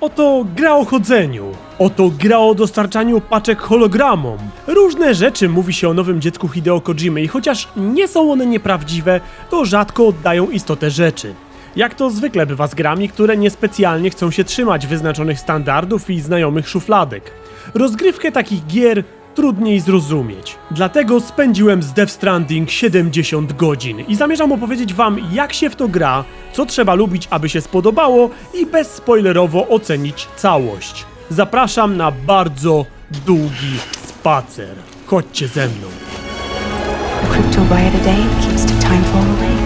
Oto gra o chodzeniu. Oto gra o dostarczaniu paczek hologramom. Różne rzeczy mówi się o nowym dziecku Hideo Kojimy i chociaż nie są one nieprawdziwe, to rzadko oddają istotę rzeczy. Jak to zwykle bywa z grami, które niespecjalnie chcą się trzymać wyznaczonych standardów i znajomych szufladek. Rozgrywkę takich gier trudniej zrozumieć. Dlatego spędziłem z Death Stranding 70 godzin i zamierzam opowiedzieć wam jak się w to gra, co trzeba lubić aby się spodobało i bezspoilerowo ocenić całość. Zapraszam na bardzo długi spacer. Chodźcie ze mną. Crypto buy it a day keeps the time fall away.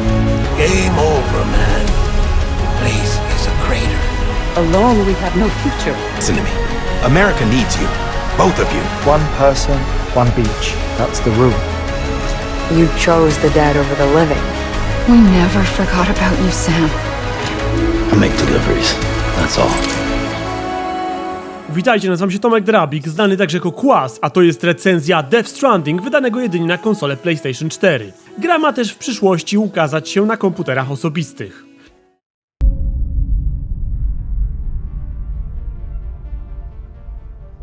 Game over, man. Place is a crater. Alone, we have no future. Listen to me. America needs you. Both of you. One person, one beach. That's the rule. You chose the dead over the living. We never forgot about you, Sam. I make deliveries. That's all. Witajcie, nazywam się Tomek Drabik, znany także jako Kłas, a to jest recenzja Death Stranding, wydanego jedynie na konsolę PlayStation 4. Gra ma też w przyszłości ukazać się na komputerach osobistych.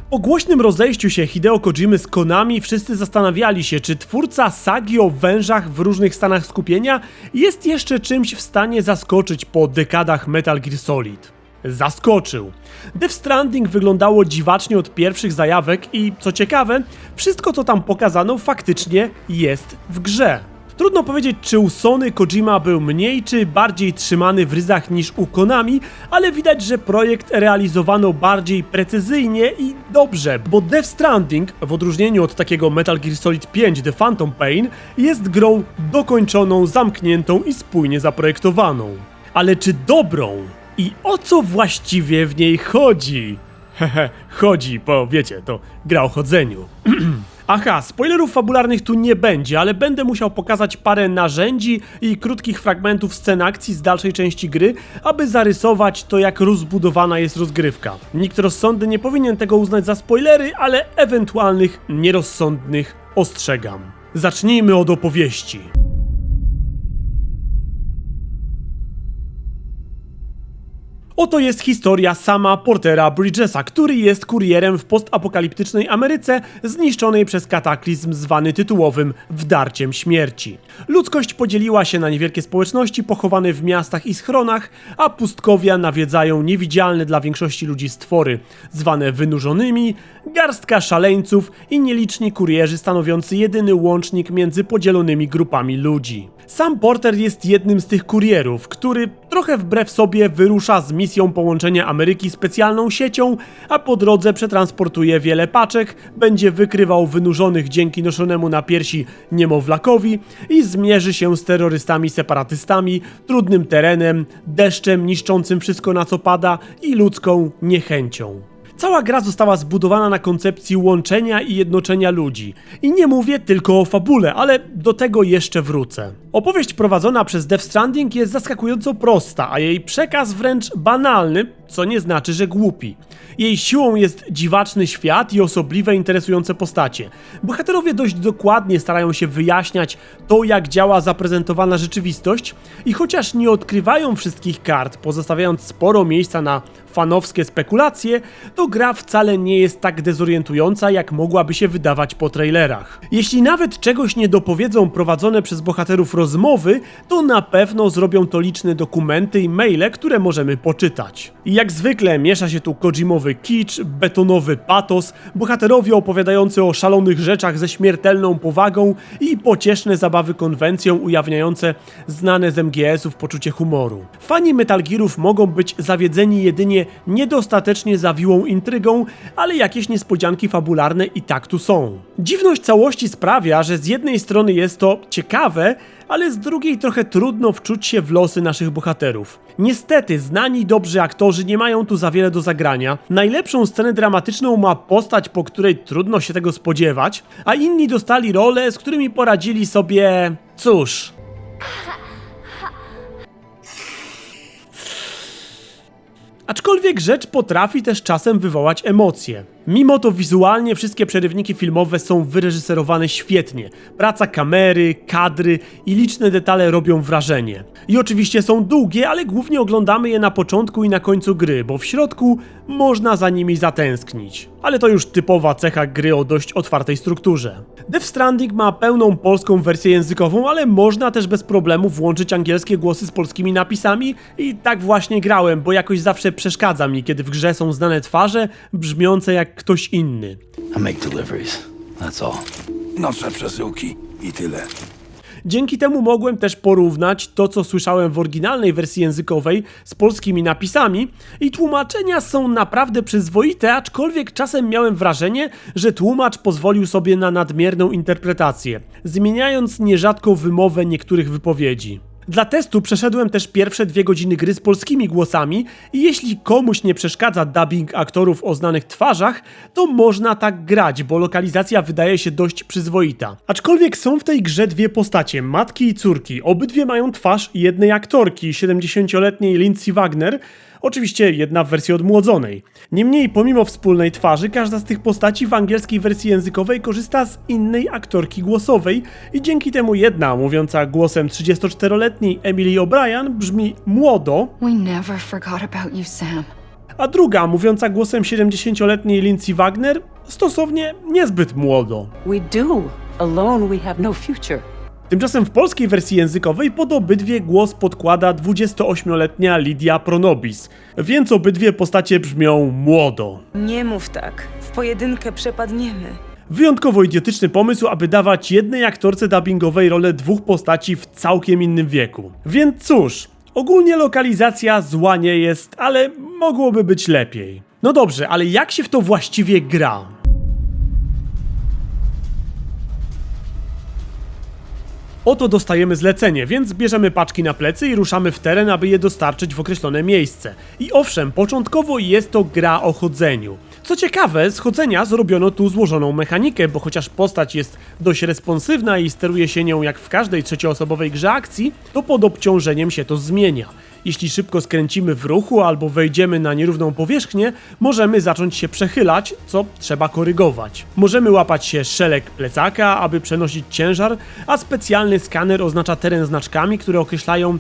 Po głośnym rozejściu się Hideo Kojimy z Konami wszyscy zastanawiali się, czy twórca sagi o wężach w różnych stanach skupienia jest jeszcze czymś w stanie zaskoczyć po dekadach Metal Gear Solid. Zaskoczył. Death Stranding wyglądało dziwacznie od pierwszych zajawek i, co ciekawe, wszystko co tam pokazano faktycznie jest w grze. Trudno powiedzieć, czy u Sony Kojima był mniej czy bardziej trzymany w ryzach niż u Konami, ale widać, że projekt realizowano bardziej precyzyjnie i dobrze, bo Death Stranding, w odróżnieniu od takiego Metal Gear Solid 5 The Phantom Pain, jest grą dokończoną, zamkniętą i spójnie zaprojektowaną. Ale czy dobrą? I o co właściwie w niej chodzi? Hehe, chodzi, bo wiecie, to gra o chodzeniu. Aha, spoilerów fabularnych tu nie będzie, ale będę musiał pokazać parę narzędzi i krótkich fragmentów scen akcji z dalszej części gry, aby zarysować to, jak rozbudowana jest rozgrywka. Nikt rozsądny nie powinien tego uznać za spoilery, ale ewentualnych nierozsądnych ostrzegam. Zacznijmy od opowieści. Oto jest historia sama Portera Bridgesa, który jest kurierem w postapokaliptycznej Ameryce zniszczonej przez kataklizm zwany tytułowym Wdarciem Śmierci. Ludzkość podzieliła się na niewielkie społeczności pochowane w miastach i schronach, a pustkowia nawiedzają niewidzialne dla większości ludzi stwory, zwane wynurzonymi, garstka szaleńców i nieliczni kurierzy stanowiący jedyny łącznik między podzielonymi grupami ludzi. Sam Porter jest jednym z tych kurierów, który trochę wbrew sobie wyrusza z misją połączenia Ameryki specjalną siecią, a po drodze przetransportuje wiele paczek, będzie wykrywał wynurzonych dzięki noszonemu na piersi niemowlakowi i zmierzy się z terrorystami separatystami, trudnym terenem, deszczem niszczącym wszystko na co pada i ludzką niechęcią. Cała gra została zbudowana na koncepcji łączenia i jednoczenia ludzi. I nie mówię tylko o fabule, ale do tego jeszcze wrócę. Opowieść prowadzona przez Death Stranding jest zaskakująco prosta, a jej przekaz wręcz banalny, co nie znaczy, że głupi. Jej siłą jest dziwaczny świat i osobliwe, interesujące postacie. Bohaterowie dość dokładnie starają się wyjaśniać to, jak działa zaprezentowana rzeczywistość i chociaż nie odkrywają wszystkich kart, pozostawiając sporo miejsca na fanowskie spekulacje, to gra wcale nie jest tak dezorientująca, jak mogłaby się wydawać po trailerach. Jeśli nawet czegoś nie dopowiedzą prowadzone przez bohaterów rozmowy, to na pewno zrobią to liczne dokumenty i maile, które możemy poczytać. I jak zwykle miesza się tu Kojimowy kicz, betonowy patos, bohaterowie opowiadający o szalonych rzeczach ze śmiertelną powagą i pocieszne zabawy konwencją ujawniające znane z MGS-ów poczucie humoru. Fani Metal Gearów mogą być zawiedzeni jedynie niedostatecznie zawiłą intrygą, ale jakieś niespodzianki fabularne i tak tu są. Dziwność całości sprawia, że z jednej strony jest to ciekawe, ale z drugiej trochę trudno wczuć się w losy naszych bohaterów. Niestety, znani dobrzy aktorzy nie mają tu za wiele do zagrania. Najlepszą scenę dramatyczną ma postać, po której trudno się tego spodziewać, a inni dostali role, z którymi poradzili sobie. cóż. Aczkolwiek rzecz potrafi też czasem wywołać emocje. Mimo to wizualnie wszystkie przerywniki filmowe są wyreżyserowane świetnie. Praca kamery, kadry i liczne detale robią wrażenie. I oczywiście są długie, ale głównie oglądamy je na początku i na końcu gry, bo w środku można za nimi zatęsknić. Ale to już typowa cecha gry o dość otwartej strukturze. Death Stranding ma pełną polską wersję językową, ale można też bez problemu włączyć angielskie głosy z polskimi napisami i tak właśnie grałem, bo jakoś zawsze przeszkadza mi, kiedy w grze są znane twarze brzmiące jak ktoś inny. I make deliveries. That's all. Noszę przesyłki i tyle. Dzięki temu mogłem też porównać to, co słyszałem w oryginalnej wersji językowej z polskimi napisami i tłumaczenia są naprawdę przyzwoite, aczkolwiek czasem miałem wrażenie, że tłumacz pozwolił sobie na nadmierną interpretację, zmieniając nierzadko wymowę niektórych wypowiedzi. Dla testu przeszedłem też pierwsze dwie godziny gry z polskimi głosami i jeśli komuś nie przeszkadza dubbing aktorów o znanych twarzach, to można tak grać, bo lokalizacja wydaje się dość przyzwoita. Aczkolwiek są w tej grze dwie postacie, matki i córki. Obydwie mają twarz jednej aktorki, 70-letniej Lindsay Wagner, Oczywiście jedna w wersji odmłodzonej. Niemniej, pomimo wspólnej twarzy, każda z tych postaci w angielskiej wersji językowej korzysta z innej aktorki głosowej i dzięki temu jedna, mówiąca głosem 34-letniej Emily O'Brien, brzmi młodo, We never forgot about you, Sam. a druga, mówiąca głosem 70-letniej Lindsay Wagner, stosownie niezbyt młodo. We do. Alone we have no future. Tymczasem w polskiej wersji językowej pod obydwie głos podkłada 28-letnia Lidia Pronobis, więc obydwie postacie brzmią młodo. Nie mów tak. W pojedynkę przepadniemy. Wyjątkowo idiotyczny pomysł, aby dawać jednej aktorce dubbingowej rolę dwóch postaci w całkiem innym wieku. Więc cóż, ogólnie lokalizacja zła nie jest, ale mogłoby być lepiej. No dobrze, ale jak się w to właściwie gra? Oto dostajemy zlecenie, więc bierzemy paczki na plecy i ruszamy w teren, aby je dostarczyć w określone miejsce. I owszem, początkowo jest to gra o chodzeniu. Co ciekawe, z chodzenia zrobiono tu złożoną mechanikę, bo chociaż postać jest dość responsywna i steruje się nią jak w każdej trzecioosobowej grze akcji, to pod obciążeniem się to zmienia. Jeśli szybko skręcimy w ruchu albo wejdziemy na nierówną powierzchnię, możemy zacząć się przechylać, co trzeba korygować. Możemy łapać się szelek plecaka, aby przenosić ciężar, a specjalny skaner oznacza teren znaczkami, które określają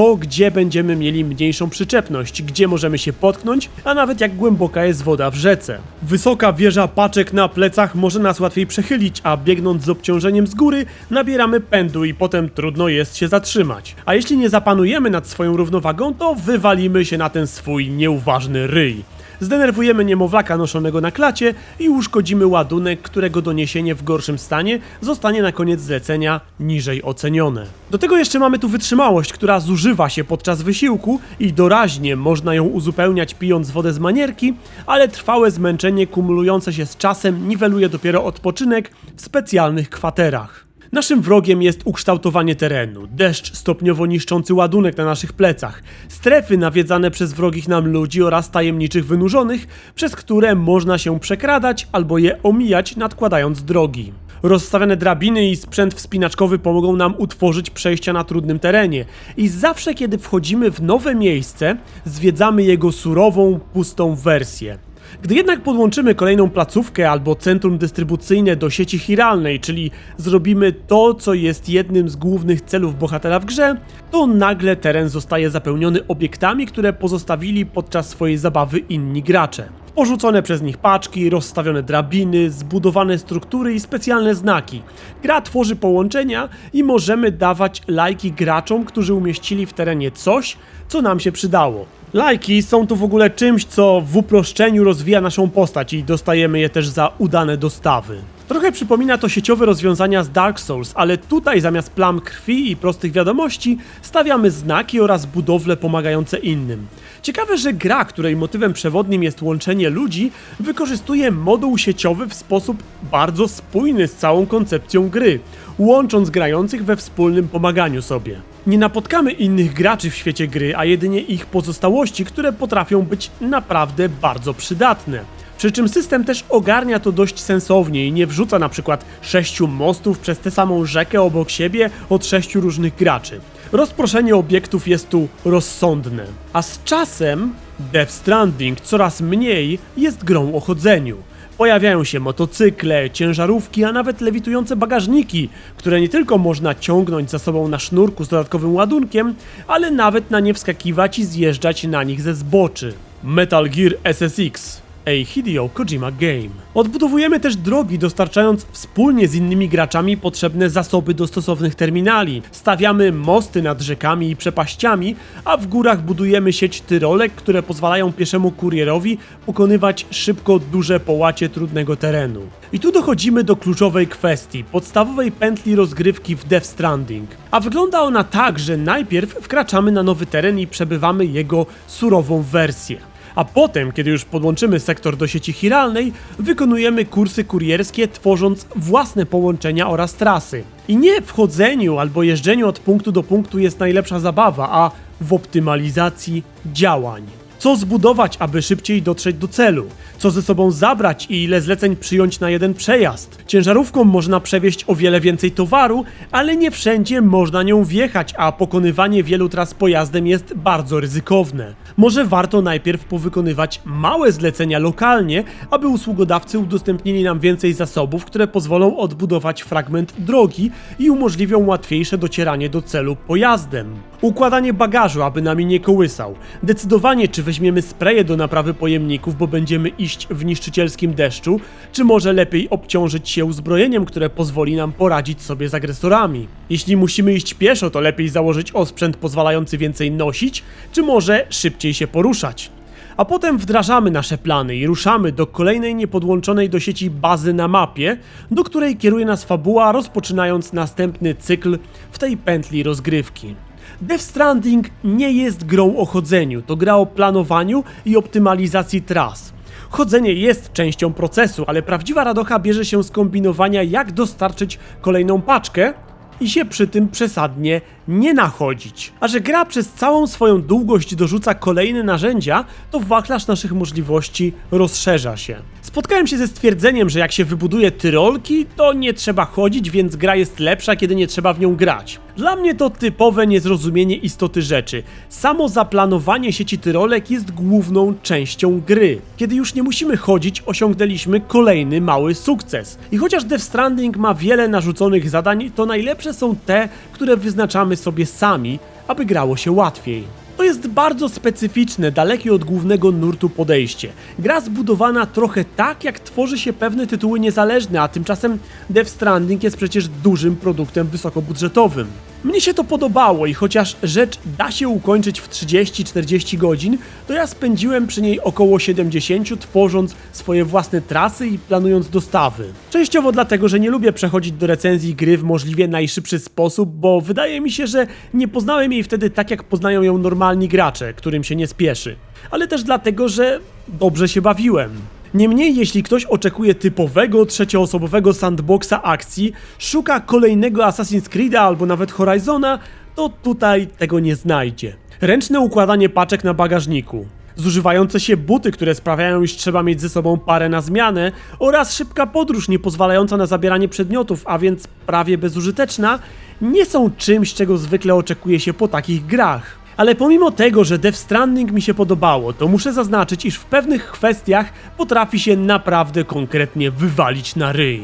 to, gdzie będziemy mieli mniejszą przyczepność, gdzie możemy się potknąć, a nawet jak głęboka jest woda w rzece. Wysoka wieża paczek na plecach może nas łatwiej przechylić, a biegnąc z obciążeniem z góry, nabieramy pędu i potem trudno jest się zatrzymać. A jeśli nie zapanujemy nad swoją równowagą, to wywalimy się na ten swój nieuważny ryj. Zdenerwujemy niemowlaka noszonego na klacie i uszkodzimy ładunek, którego doniesienie w gorszym stanie zostanie na koniec zlecenia niżej ocenione. Do tego jeszcze mamy tu wytrzymałość, która zużywa się podczas wysiłku i doraźnie można ją uzupełniać pijąc wodę z manierki, ale trwałe zmęczenie kumulujące się z czasem niweluje dopiero odpoczynek w specjalnych kwaterach. Naszym wrogiem jest ukształtowanie terenu, deszcz stopniowo niszczący ładunek na naszych plecach, strefy nawiedzane przez wrogich nam ludzi oraz tajemniczych wynurzonych, przez które można się przekradać albo je omijać nadkładając drogi. Rozstawione drabiny i sprzęt wspinaczkowy pomogą nam utworzyć przejścia na trudnym terenie i zawsze kiedy wchodzimy w nowe miejsce, zwiedzamy jego surową, pustą wersję. Gdy jednak podłączymy kolejną placówkę albo centrum dystrybucyjne do sieci chiralnej, czyli zrobimy to, co jest jednym z głównych celów bohatera w grze, to nagle teren zostaje zapełniony obiektami, które pozostawili podczas swojej zabawy inni gracze. Porzucone przez nich paczki, rozstawione drabiny, zbudowane struktury i specjalne znaki. Gra tworzy połączenia i możemy dawać lajki graczom, którzy umieścili w terenie coś, co nam się przydało. Lajki są tu w ogóle czymś, co w uproszczeniu rozwija naszą postać i dostajemy je też za udane dostawy. Trochę przypomina to sieciowe rozwiązania z Dark Souls, ale tutaj zamiast plam krwi i prostych wiadomości stawiamy znaki oraz budowle pomagające innym. Ciekawe, że gra, której motywem przewodnim jest łączenie ludzi, wykorzystuje moduł sieciowy w sposób bardzo spójny z całą koncepcją gry, łącząc grających we wspólnym pomaganiu sobie. Nie napotkamy innych graczy w świecie gry, a jedynie ich pozostałości, które potrafią być naprawdę bardzo przydatne. Przy czym system też ogarnia to dość sensownie i nie wrzuca na przykład sześciu mostów przez tę samą rzekę obok siebie od sześciu różnych graczy. Rozproszenie obiektów jest tu rozsądne. A z czasem Death Stranding coraz mniej jest grą o chodzeniu. Pojawiają się motocykle, ciężarówki, a nawet lewitujące bagażniki, które nie tylko można ciągnąć za sobą na sznurku z dodatkowym ładunkiem, ale nawet na nie wskakiwać i zjeżdżać na nich ze zboczy. Metal Gear SSX a Hideo Kojima Game. Odbudowujemy też drogi, dostarczając wspólnie z innymi graczami potrzebne zasoby do stosownych terminali. Stawiamy mosty nad rzekami i przepaściami, a w górach budujemy sieć tyrolek, które pozwalają pieszemu kurierowi pokonywać szybko duże połacie trudnego terenu. I tu dochodzimy do kluczowej kwestii, podstawowej pętli rozgrywki w Death Stranding. A wygląda ona tak, że najpierw wkraczamy na nowy teren i przebywamy jego surową wersję a potem, kiedy już podłączymy sektor do sieci chiralnej, wykonujemy kursy kurierskie, tworząc własne połączenia oraz trasy. I nie w chodzeniu albo jeżdżeniu od punktu do punktu jest najlepsza zabawa, a w optymalizacji działań. Co zbudować, aby szybciej dotrzeć do celu? Co ze sobą zabrać i ile zleceń przyjąć na jeden przejazd? Ciężarówką można przewieźć o wiele więcej towaru, ale nie wszędzie można nią wjechać, a pokonywanie wielu tras pojazdem jest bardzo ryzykowne. Może warto najpierw powykonywać małe zlecenia lokalnie, aby usługodawcy udostępnili nam więcej zasobów, które pozwolą odbudować fragment drogi i umożliwią łatwiejsze docieranie do celu pojazdem. Układanie bagażu, aby nami nie kołysał. Decydowanie, czy weźmiemy spreje do naprawy pojemników, bo będziemy iść w niszczycielskim deszczu, czy może lepiej obciążyć się uzbrojeniem, które pozwoli nam poradzić sobie z agresorami. Jeśli musimy iść pieszo, to lepiej założyć osprzęt pozwalający więcej nosić, czy może szybciej się poruszać. A potem wdrażamy nasze plany i ruszamy do kolejnej niepodłączonej do sieci bazy na mapie, do której kieruje nas fabuła, rozpoczynając następny cykl w tej pętli rozgrywki. Death Stranding nie jest grą o chodzeniu, to gra o planowaniu i optymalizacji tras. Chodzenie jest częścią procesu, ale prawdziwa radocha bierze się z kombinowania, jak dostarczyć kolejną paczkę i się przy tym przesadnie nie nachodzić. A że gra przez całą swoją długość dorzuca kolejne narzędzia, to wachlarz naszych możliwości rozszerza się. Spotkałem się ze stwierdzeniem, że jak się wybuduje tyrolki, to nie trzeba chodzić, więc gra jest lepsza, kiedy nie trzeba w nią grać. Dla mnie to typowe niezrozumienie istoty rzeczy. Samo zaplanowanie sieci tyrolek jest główną częścią gry. Kiedy już nie musimy chodzić, osiągnęliśmy kolejny mały sukces. I chociaż Death Stranding ma wiele narzuconych zadań, to najlepsze są te, które wyznaczamy sobie sami, aby grało się łatwiej. To jest bardzo specyficzne, dalekie od głównego nurtu podejście. Gra zbudowana trochę tak, jak tworzy się pewne tytuły niezależne, a tymczasem Death Stranding jest przecież dużym produktem wysokobudżetowym. Mnie się to podobało i chociaż rzecz da się ukończyć w 30-40 godzin, to ja spędziłem przy niej około 70, tworząc swoje własne trasy i planując dostawy. Częściowo dlatego, że nie lubię przechodzić do recenzji gry w możliwie najszybszy sposób, bo wydaje mi się, że nie poznałem jej wtedy tak, jak poznają ją normalni gracze, którym się nie spieszy. Ale też dlatego, że dobrze się bawiłem. Niemniej, jeśli ktoś oczekuje typowego trzecioosobowego sandboxa akcji, szuka kolejnego Assassin's Creed'a albo nawet Horizona, to tutaj tego nie znajdzie. Ręczne układanie paczek na bagażniku, zużywające się buty, które sprawiają, iż trzeba mieć ze sobą parę na zmianę, oraz szybka podróż nie pozwalająca na zabieranie przedmiotów, a więc prawie bezużyteczna, nie są czymś, czego zwykle oczekuje się po takich grach. Ale pomimo tego, że Death Stranding mi się podobało, to muszę zaznaczyć, iż w pewnych kwestiach potrafi się naprawdę konkretnie wywalić na ryj.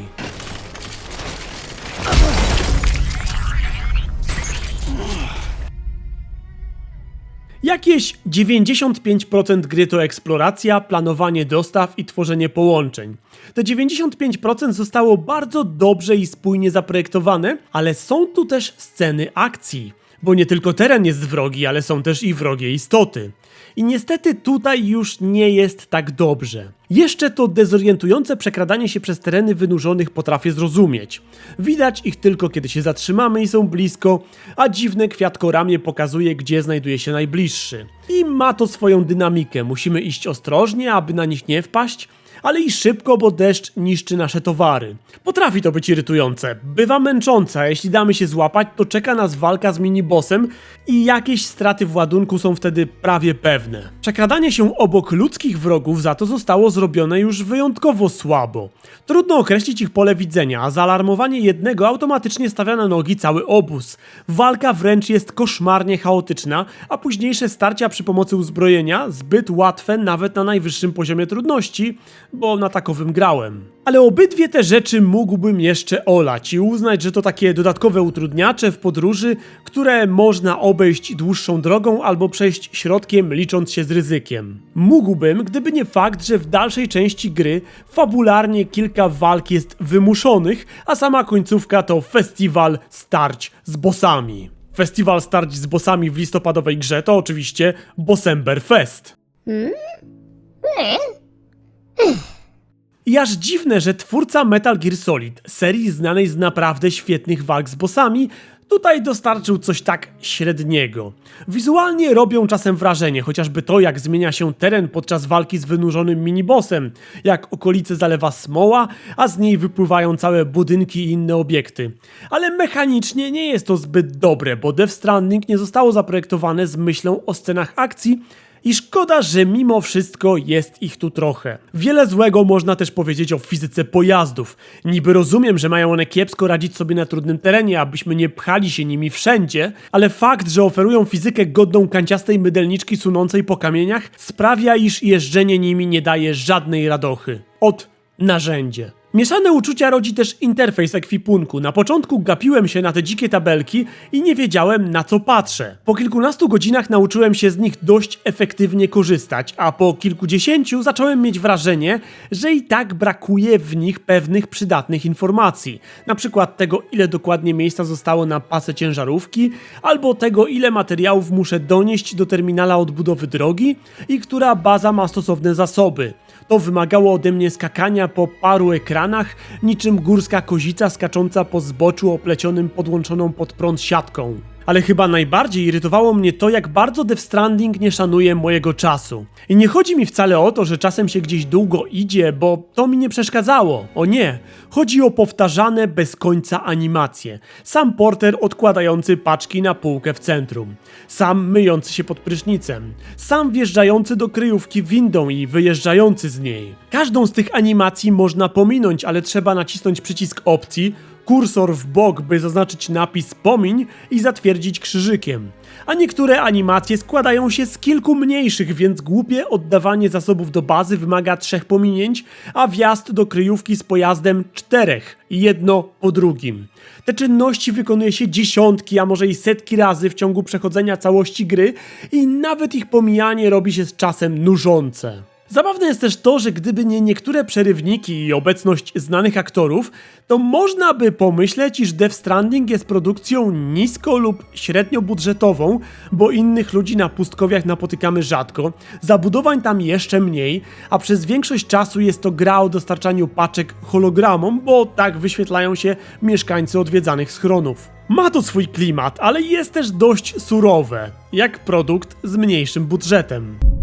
Jakieś 95% gry to eksploracja, planowanie dostaw i tworzenie połączeń. Te 95% zostało bardzo dobrze i spójnie zaprojektowane, ale są tu też sceny akcji. Bo nie tylko teren jest wrogi, ale są też i wrogie istoty. I niestety tutaj już nie jest tak dobrze. Jeszcze to dezorientujące przekradanie się przez tereny wynurzonych potrafię zrozumieć. Widać ich tylko kiedy się zatrzymamy i są blisko, a dziwne kwiatkoramię pokazuje gdzie znajduje się najbliższy. I ma to swoją dynamikę, musimy iść ostrożnie, aby na nich nie wpaść, ale i szybko, bo deszcz niszczy nasze towary. Potrafi to być irytujące, bywa męczące, a jeśli damy się złapać, to czeka nas walka z minibossem i jakieś straty w ładunku są wtedy prawie pewne. Przekradanie się obok ludzkich wrogów za to zostało zrobione już wyjątkowo słabo. Trudno określić ich pole widzenia, a zaalarmowanie jednego automatycznie stawia na nogi cały obóz. Walka wręcz jest koszmarnie chaotyczna, a późniejsze starcia przy pomocy uzbrojenia, zbyt łatwe nawet na najwyższym poziomie trudności, bo na takowym grałem. Ale obydwie te rzeczy mógłbym jeszcze olać i uznać, że to takie dodatkowe utrudniacze w podróży, które można obejść dłuższą drogą albo przejść środkiem, licząc się z ryzykiem. Mógłbym, gdyby nie fakt, że w dalszej części gry fabularnie kilka walk jest wymuszonych, a sama końcówka to festiwal starć z bossami. Festiwal starć z bossami w listopadowej grze to oczywiście Bossember Fest. I aż dziwne, że twórca Metal Gear Solid, serii znanej z naprawdę świetnych walk z bossami, tutaj dostarczył coś tak średniego. Wizualnie robią czasem wrażenie, chociażby to, jak zmienia się teren podczas walki z wynurzonym minibossem, jak okolice zalewa smoła, a z niej wypływają całe budynki i inne obiekty. Ale mechanicznie nie jest to zbyt dobre, bo Death Stranding nie zostało zaprojektowane z myślą o scenach akcji, i szkoda, że mimo wszystko jest ich tu trochę. Wiele złego można też powiedzieć o fizyce pojazdów. Niby rozumiem, że mają one kiepsko radzić sobie na trudnym terenie, abyśmy nie pchali się nimi wszędzie, ale fakt, że oferują fizykę godną kanciastej mydelniczki sunącej po kamieniach sprawia, iż jeżdżenie nimi nie daje żadnej radochy. Od narzędzie. Mieszane uczucia rodzi też interfejs ekwipunku. Na początku gapiłem się na te dzikie tabelki i nie wiedziałem na co patrzę. Po kilkunastu godzinach nauczyłem się z nich dość efektywnie korzystać, a po kilkudziesięciu zacząłem mieć wrażenie, że i tak brakuje w nich pewnych przydatnych informacji. Na przykład tego, ile dokładnie miejsca zostało na pasę ciężarówki, albo tego, ile materiałów muszę donieść do terminala odbudowy drogi i która baza ma stosowne zasoby. To wymagało ode mnie skakania po paru ekranach, niczym górska kozica skacząca po zboczu oplecionym podłączoną pod prąd siatką. Ale chyba najbardziej irytowało mnie to, jak bardzo Death Stranding nie szanuje mojego czasu. I nie chodzi mi wcale o to, że czasem się gdzieś długo idzie, bo to mi nie przeszkadzało. O nie. Chodzi o powtarzane bez końca animacje. Sam porter odkładający paczki na półkę w centrum. Sam myjący się pod prysznicem. Sam wjeżdżający do kryjówki windą i wyjeżdżający z niej. Każdą z tych animacji można pominąć, ale trzeba nacisnąć przycisk opcji, kursor w bok, by zaznaczyć napis pomiń i zatwierdzić krzyżykiem. A niektóre animacje składają się z kilku mniejszych, więc głupie oddawanie zasobów do bazy wymaga trzech pominięć, a wjazd do kryjówki z pojazdem czterech, jedno po drugim. Te czynności wykonuje się dziesiątki, a może i setki razy w ciągu przechodzenia całości gry i nawet ich pomijanie robi się z czasem nużące. Zabawne jest też to, że gdyby nie niektóre przerywniki i obecność znanych aktorów, to można by pomyśleć, iż Death Stranding jest produkcją nisko lub średnio budżetową, bo innych ludzi na pustkowiach napotykamy rzadko, zabudowań tam jeszcze mniej, a przez większość czasu jest to gra o dostarczaniu paczek hologramom, bo tak wyświetlają się mieszkańcy odwiedzanych schronów. Ma to swój klimat, ale jest też dość surowe, jak produkt z mniejszym budżetem.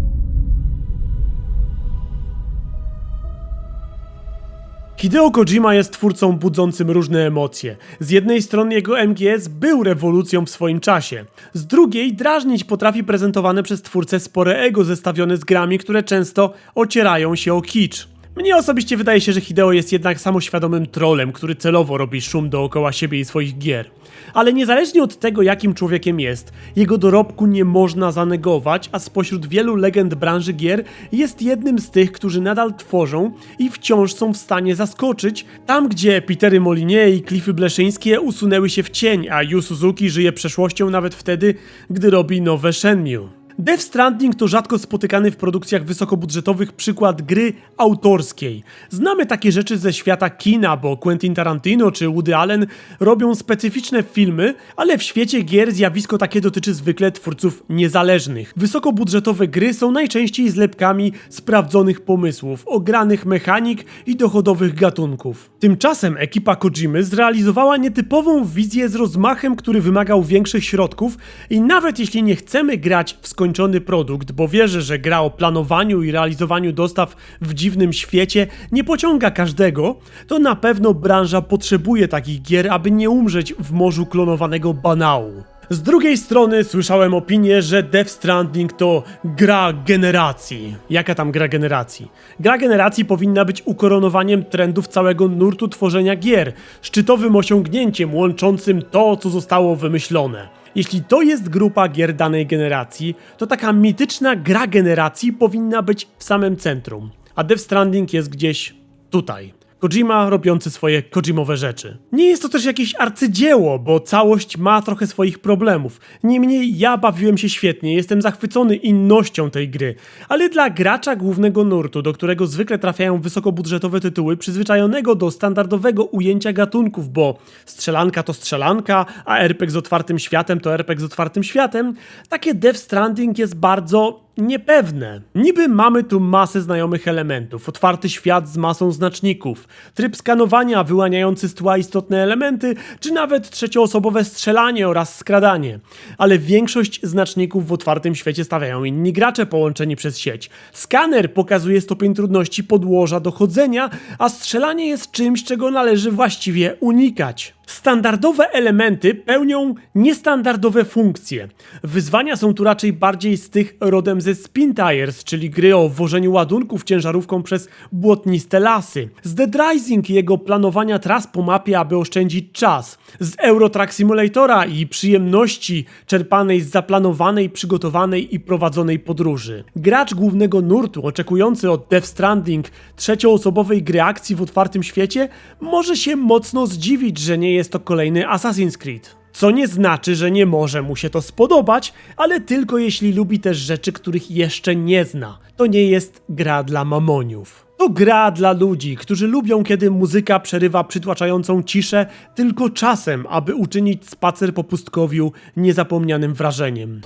Hideo Kojima jest twórcą budzącym różne emocje. Z jednej strony jego MGS był rewolucją w swoim czasie, z drugiej drażnić potrafi prezentowane przez twórcę spore ego zestawione z grami, które często ocierają się o kicz. Mnie osobiście wydaje się, że Hideo jest jednak samoświadomym trolem, który celowo robi szum dookoła siebie i swoich gier. Ale niezależnie od tego, jakim człowiekiem jest, jego dorobku nie można zanegować, a spośród wielu legend branży gier jest jednym z tych, którzy nadal tworzą i wciąż są w stanie zaskoczyć, tam gdzie Petery Molinie i Cliffy Bleszyńskie usunęły się w cień, a Yu Suzuki żyje przeszłością nawet wtedy, gdy robi nowe Shenmue. Death Stranding to rzadko spotykany w produkcjach wysokobudżetowych przykład gry autorskiej. Znamy takie rzeczy ze świata kina, bo Quentin Tarantino czy Woody Allen robią specyficzne filmy, ale w świecie gier zjawisko takie dotyczy zwykle twórców niezależnych. Wysokobudżetowe gry są najczęściej zlepkami sprawdzonych pomysłów, ogranych mechanik i dochodowych gatunków. Tymczasem ekipa Kojimy zrealizowała nietypową wizję z rozmachem, który wymagał większych środków i nawet jeśli nie chcemy grać w skończony produkt, bo wierzę, że gra o planowaniu i realizowaniu dostaw w dziwnym świecie nie pociąga każdego, to na pewno branża potrzebuje takich gier, aby nie umrzeć w morzu klonowanego banału. Z drugiej strony słyszałem opinię, że Death Stranding to gra generacji. Jaka tam gra generacji? Gra generacji powinna być ukoronowaniem trendów całego nurtu tworzenia gier, szczytowym osiągnięciem łączącym to, co zostało wymyślone. Jeśli to jest grupa gier danej generacji, to taka mityczna gra generacji powinna być w samym centrum. a Death Stranding jest gdzieś tutaj. Kojima robiący swoje Kojimowe rzeczy. Nie jest to też jakieś arcydzieło, bo całość ma trochę swoich problemów. Niemniej ja bawiłem się świetnie, jestem zachwycony innością tej gry. Ale dla gracza głównego nurtu, do którego zwykle trafiają wysokobudżetowe tytuły, przyzwyczajonego do standardowego ujęcia gatunków, bo strzelanka to strzelanka, a RPG z otwartym światem to RPG z otwartym światem, takie Death Stranding jest bardzo niepewne. Niby mamy tu masę znajomych elementów, otwarty świat z masą znaczników, tryb skanowania wyłaniający z tła istotne elementy, czy nawet trzecioosobowe strzelanie oraz skradanie. Ale większość znaczników w otwartym świecie stawiają inni gracze połączeni przez sieć. Skaner pokazuje stopień trudności podłoża dochodzenia, a strzelanie jest czymś, czego należy właściwie unikać. Standardowe elementy pełnią niestandardowe funkcje. Wyzwania są tu raczej bardziej z tych rodem ze Spin Tires, czyli gry o wożeniu ładunków ciężarówką przez błotniste lasy. Z Dead Rising i jego planowania tras po mapie, aby oszczędzić czas. Z Euro Truck Simulatora i przyjemności czerpanej z zaplanowanej, przygotowanej i prowadzonej podróży. Gracz głównego nurtu, oczekujący od Death Stranding trzecioosobowej gry akcji w otwartym świecie, może się mocno zdziwić, że nie jest to kolejny Assassin's Creed. Co nie znaczy, że nie może mu się to spodobać, ale tylko jeśli lubi też rzeczy, których jeszcze nie zna. To nie jest gra dla mamoniów. To gra dla ludzi, którzy lubią, kiedy muzyka przerywa przytłaczającą ciszę tylko czasem, aby uczynić spacer po pustkowiu niezapomnianym wrażeniem.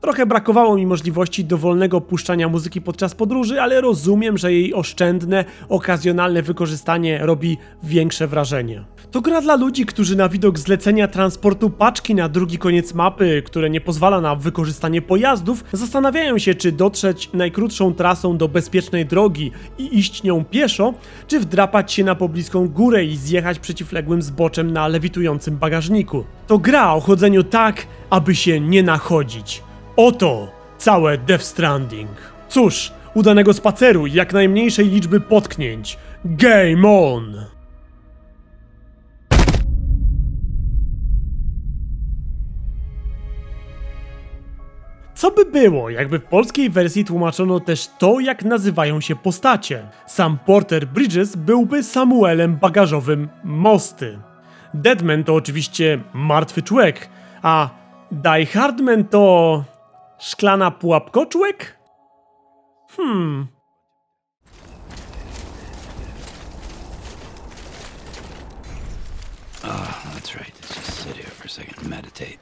Trochę brakowało mi możliwości dowolnego puszczania muzyki podczas podróży, ale rozumiem, że jej oszczędne, okazjonalne wykorzystanie robi większe wrażenie. To gra dla ludzi, którzy na widok zlecenia transportu paczki na drugi koniec mapy, które nie pozwala na wykorzystanie pojazdów, zastanawiają się, czy dotrzeć najkrótszą trasą do bezpiecznej drogi i iść nią pieszo, czy wdrapać się na pobliską górę i zjechać przeciwległym zboczem na lewitującym bagażniku. To gra o chodzeniu tak, aby się nie nachodzić. Oto całe Death Stranding. Cóż, udanego spaceru i jak najmniejszej liczby potknięć. Game on! Co by było, jakby w polskiej wersji tłumaczono też to, jak nazywają się postacie? Sam Porter Bridges byłby Samuelem bagażowym Mosty. Deadman to oczywiście martwy człowiek, a Die Hardman to szklana pułapkoczłek? Hmm. Oh, that's right. Just sit here for a second and meditate.